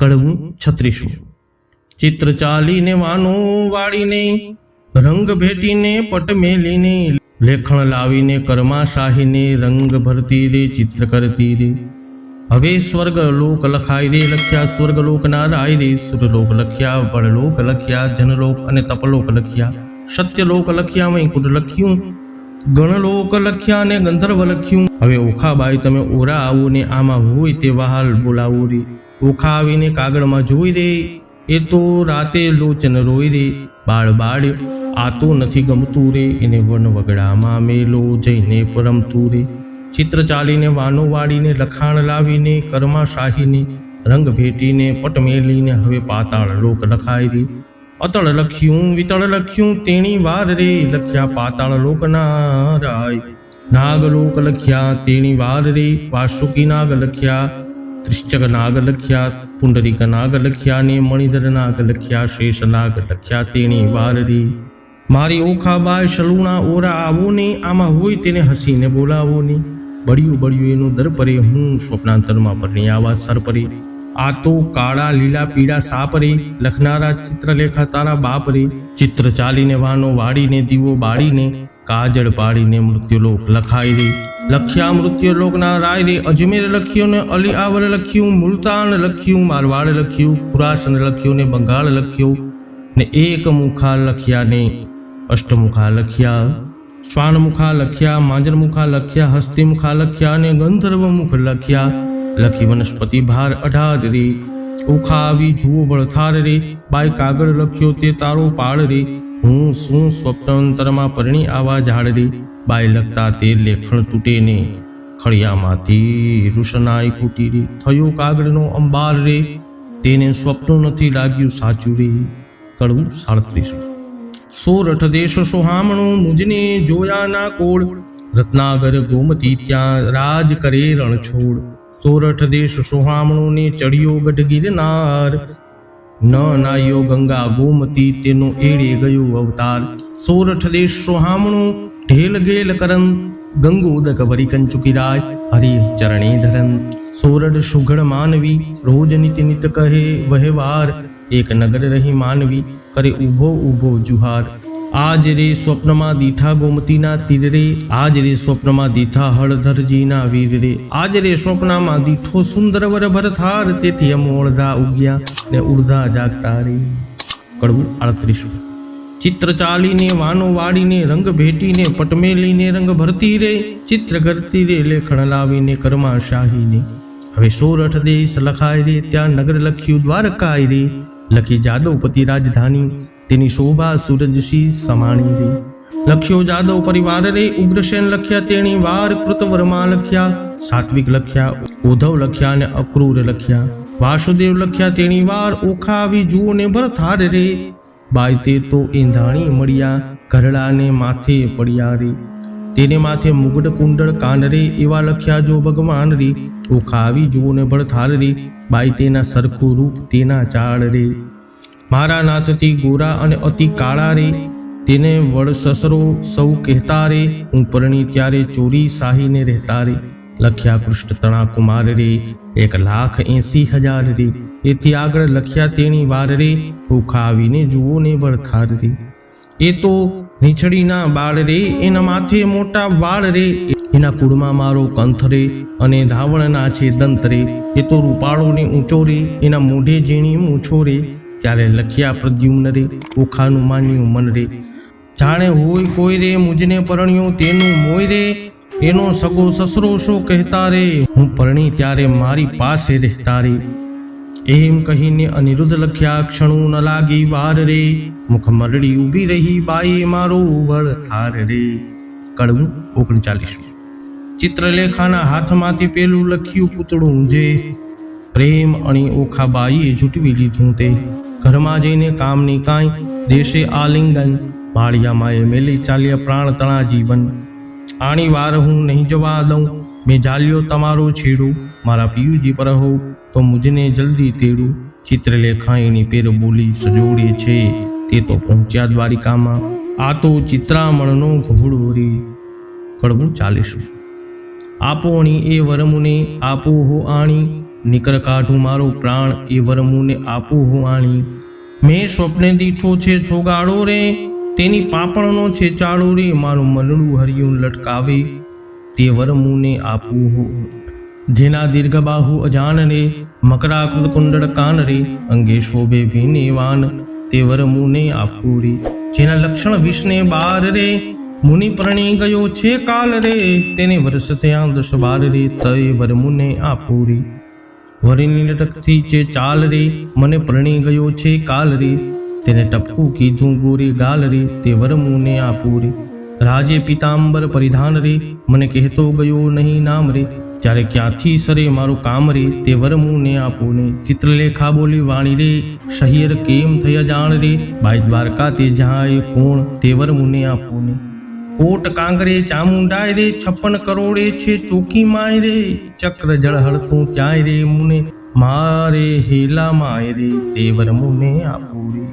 કડવું છત્રીસમું. ચિત્ર ચાલીને વાનો વાળીને રંગ ભેટીને પટ મેલીને લેખણ લાવીને, કર્માશાહીને રંગ ભરતી રે, ચિત્ર કરતી રે. હવે સ્વર્ગ લોક લખાય રે, લખ્યા સ્વર્ગ નારાય રાય રે, સુરલોક લખ્યા, બળલોક લખ્યા, જનલોક અને તપલોક લખ્યા, સત્યલોક લખ્યા, વૈકુંઠ લખ્યું, ગણલોક લખ્યા અને ગંધર્વ લખ્યું. હવે ઓખાબાઈ તમે ઓરા આવો ને આમાં હોય તે વહાલ બોલાવો રે. ઓખા આવીને કાગળમાં જોઈ રે, એ તો રાતે લોચન રોઈ રે, બાળ બાળ આ તો નથી ગમતું રે, એને વન વગડામાં મેલો જઈને પરમતું રે ચિત્ર ચાલીને, વાનો વાળીને, લખાણ લાવીને, કર્મા શાહીને, રંગ ભેટીને, પટ મેલીને, હવે પાતાળ લોક લખાય રે. અતળ લખ્યું, વિતળ લખ્યું, તેણી વાર રે, લખ્યા પાતાળ લોકના રાય. નાગ લોક લખ્યા, તેણી વાર રે, વાસુકી નાગ લખ્યા ત્રિશ્ચક નાગ લખ્યા પુંડરીક નાગ લખ્યા ને મણિધર નાગ લખ્યા શેષ નાગ લખ્યા તેણી વાર રે મારી ઓખા બાય શલુણા ઓરા આવો ને આમાં હોય તેને હસીને બોલાવો ને બળ્યું બળ્યું એનું દર પરે હું સ્વપ્નાંતરમાં પરણી આવા સર પરે। આ તો કાળા, લીલા, પીળા સાપ રે લખનારા ચિત્રલેખા તારા બાપ રે। ચિત્ર ચાલીને, વાનો વાળીને, દીવો બાળીને, કાજળ પાડીને મૃત્યુલોક લખાઈ રે। લખ્યા મૃત્યુલોકના રાય રે અજમેર લખ્યું ને અલી આવર લખ્યું, મુલતાન લખ્યું, મારવાડ લખ્યું, ખુરાસન લખ્યું ને બંગાળ લખ્યું ને એક મુખા લખ્યા ને અષ્ટમુખા લખ્યા, શ્વાનમુખા લખ્યા માંજરમુખા લખ્યા, હસ્તિમુખા લખ્યા ને ગંધર્વ મુખ લખ્યા. લખી વનસ્પતિ ભાર અઢાર રે, ઉખા આવી જુઓ બળથાર રે, બાય કાગળ લખ્યો તે તારો પાળ રે, હું શું સ્વપ્નાંતરમાં પરણી આવા ઝાડ રે. બાય લગતા તે લેખણ તૂટે ને ખળિયામાંથી રૂશનાઈ ફૂટી રે થયો કાગળનો અંબાર રે. તેને સ્વપ્ન નથી લાગ્યું સાચું રે. કડવું સાડત્રીસું. સોરઠ દેશ સોહામણું મુજને જોયા ના કોળ. રત્નાગર ગોમતી ત્યાં રાજ કરે રણછોડ. સોરઠ દેશ સોહામણો ને ચડિયો ગઢ ગિરનાર ન નાયો ગંગા ગોમતી તેનો એળે ગયો અવતાર. સોરઠ દેશ સોહામણું ઢેલ ગેલ કરન ગંગોદક વરી કંચુકિરાય હરિ ચરણે ધરન. સોરડ સુઘડ માનવી, રોજ નિત નિત કહે વહેવાર. એક નગર રહી માનવી, કરે ઊભો ઊભો જુહાર. આજ રે સ્વપ્નમાં દીઠા ગોમતીના તીર રે, આજ રે સ્વપ્નમાં દીઠા હળધરજીના વીર રે. આજ રે સ્વપ્નમાં દીઠો સુંદર વર ભરથાર તેથી અમો અડધા ઉગ્યા ને ઉડધા જાગતા રે. કડવું આડત્રીસ. ચિત્ર ચાલીને વાનો વાળીને રંગ ભેટીને પટમેલીને રંગ ભરતી રે ચિત્ર કરતી રે, લેખણ લાવીને, કર્માશાહીને. હવે સોરઠ દેશ લખાય રે, ત્યાં નગર લખ્યું દ્વારકાય રે. લખી જાદવપતિ રાજધાની, તેની શોભા સૂરજશી સમાણી રે. લખ્યો જાદવ પરિવાર રે, ઉગ્રસેન લખ્યા તેણી, વાર કૃતવર્મા લખ્યા, સાત્વિક લખ્યા ઉધવ લખ્યા અને અક્રૂર લખ્યા. વાસુદેવ લખ્યા તેણી, વાર ઓખા આવી જુઓ ને ભરથાર રે. બાય તે એંધાણી મળ્યા, ઘરડાને માથે પડ્યા રે. તેને માથે મુગડ કુંડળ કાનરે એવા લખ્યા, જો ભગવાન રે, ઓખા ખાવી જુઓ ને ભળથાર રે બાય તેના સરખું રૂપ તેના ચાળ રે. મારા નાથથી ગોરા અને અતિ કાળા રે, તેને વડ સસરો સૌ કહેતા રે, હું પરણી ત્યારે ચોરી સાહીને રહેતા રે. લખ્યા કૃષ્ણ તણા કુમાર રે, એક લાખ એસી હજાર રે. એથી આગળ લખ્યા તેણી વારરે આવીને જુઓ ને ભરથાર રે એ તો નીચડીના બાળ રે એના માથે મોટા વાળ રે એના કુળમાં મારો કંથ રે અને ધાવણના છે દંત રે એ તો રૂપાળો ને ઊંચો રે એના મોઢે ઝીણી મૂછો રે ત્યારે લખ્યા પ્રદ્યુમ્ન રે ઓખાનું માન્યું મન રે જાણે હોય કોઈ રે મુજને પરણ્યો તેનું મોય રે એનો સગો સસરો શો કહેતા રે? હું પરણી ત્યારે મારી પાસે રહેતા રે. એમ કહીને અનિરુદ્ધ લખ્યા, ક્ષણું ન લાગી વાર રે, મુખ મરડી ઊભી રહી બાઈ મારો વળ થાર રે. કડવું ઓગણચાલીસ. ચિત્રલેખાના હાથમાંથી પેલું લખ્યું પૂતળું જે પ્રેમ અણી ઓખા બાઈએ જૂટવી લીધું તે. ઘરમાં જઈને કામની કાંઈ, દેશે આલિંગન, માળિયામાં એ મેલી ચાલ્યા પ્રાણ તણા જીવન. આણી વાર હું નહીં જવા દઉં, મેં જાલ્યો તમારો છેડું, મારા પિયુજી પર હો તો મુજને જલ્દી તેડું. ચિત્રલેખાયણી પેર બોલી, સજોડે છે. તે તો પહોંચ્યા દ્વારિકામાં. આ તો ચિત્રામણનો ઘોડો રે. કડવું ચાલીશું આપોણી એ વરમુને, આપો હો આણી. નીકળ કાઢું મારો પ્રાણ, એ વરમુને આપો હો આણી. મેં સ્વપ્ને દીઠો છે છોગાડો રે. તેની પાપણનો છે ચાળો રે. મારું મનડું હરિયું લટકાવે. તે વરમુને આપું હું જેના દીર્ઘબાહુ અજાન રે મકરાકૃત કુંડળ કાન રે અંગે શોભે ભીને તે વર મુને આપું રે જેના લક્ષણ વિષ્ણે બાર રે મુનિ પ્રણી ગયો છે કાલ રે તેને વર્ષ થયા દસ બાર રે તય વર મુને આપું રે વરીની લટકતી છે ચાલ રે મને પરણી ગયો છે કાલ રે તેને ટપકું કીધું ગોરી ગાલ રે તે વર મુને આપું રે રાજે પિતાંબર પરિધાન રે મને કહેતો ગયો નહીં નામ રે ત્યારે ક્યાંથી સરે મારું કામ રે? તે વર મુને આપો ને ચિત્રલેખા બોલી વાણી રે શહીર કેમ થયા જાણ રે? બાઈ દ્વારકા તે જાય કોણ? તે વરમું મુને આપો ને કોટ કાંગરે ચામુંડાય રે, છપ્પન કરોડે છે ચોકી માય રે, ચક્ર જળ હળતું ત્યાંય રે મુને? મારે હેલા માય રે, તે વર મુને આપું રે